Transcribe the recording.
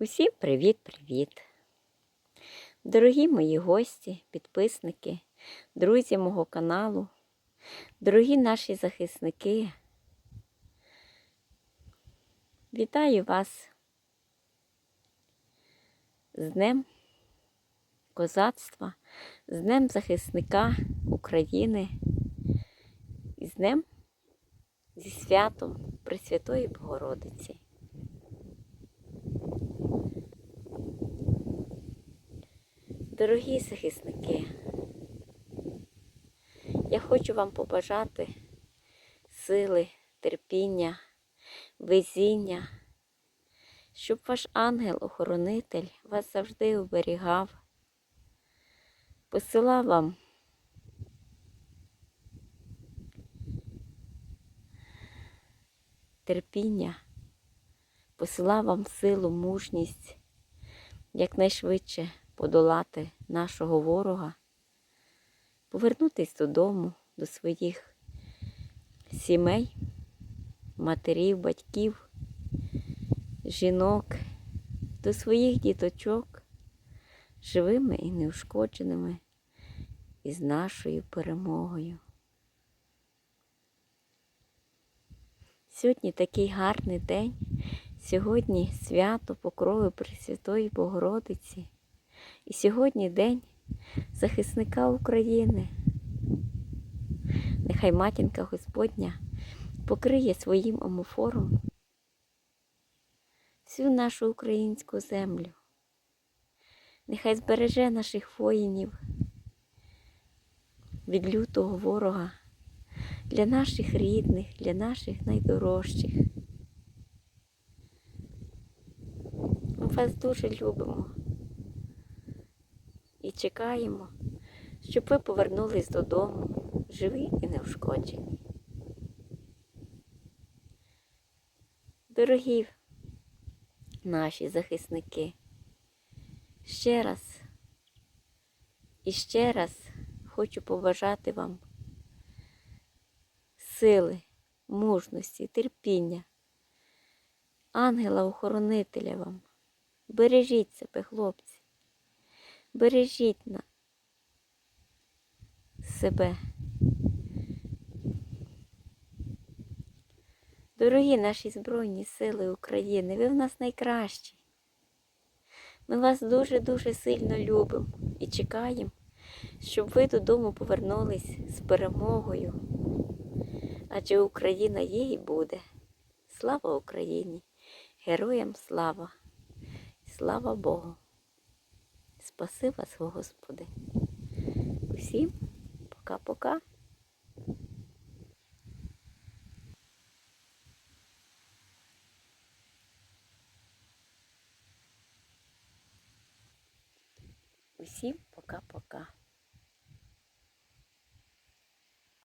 Усім привіт-привіт! Дорогі мої гості, підписники, друзі мого каналу, дорогі наші захисники. Вітаю вас з Днем козацтва, з Днем захисника України з Днем зі святом Пресвятої Богородиці. Дорогі захисники, я хочу вам побажати сили, терпіння, везіння, щоб ваш ангел-охоронитель вас завжди оберігав, посилав вам терпіння, посилав вам силу, мужність якнайшвидше подолати нашого ворога, повернутись додому, до своїх сімей, матерів, батьків, жінок, до своїх діточок, живими і неушкодженими, і з нашою перемогою. Сьогодні такий гарний день. Сьогодні свято Покрови Пресвятої Богородиці. І сьогодні День захисника України. Нехай матінка Господня покриє своїм омофором всю нашу українську землю. Нехай збереже наших воїнів від лютого ворога для наших рідних, для наших найдорожчих. Ми вас дуже любимо і чекаємо, щоб ви повернулись додому живі і неушкоджені. Дорогі наші захисники, ще раз і ще раз хочу побажати вам сили, мужності, терпіння, ангела-охоронителя вам. Бережіть себе, хлопці. Бережіть на себе. Дорогі наші Збройні Сили України, ви в нас найкращі. Ми вас дуже-дуже сильно любимо і чекаємо, щоб ви додому повернулись з перемогою. Адже Україна є і буде. Слава Україні! Героям слава! Слава Богу! Спаси вас, Господи. Усім пока-пока. Усім пока-пока.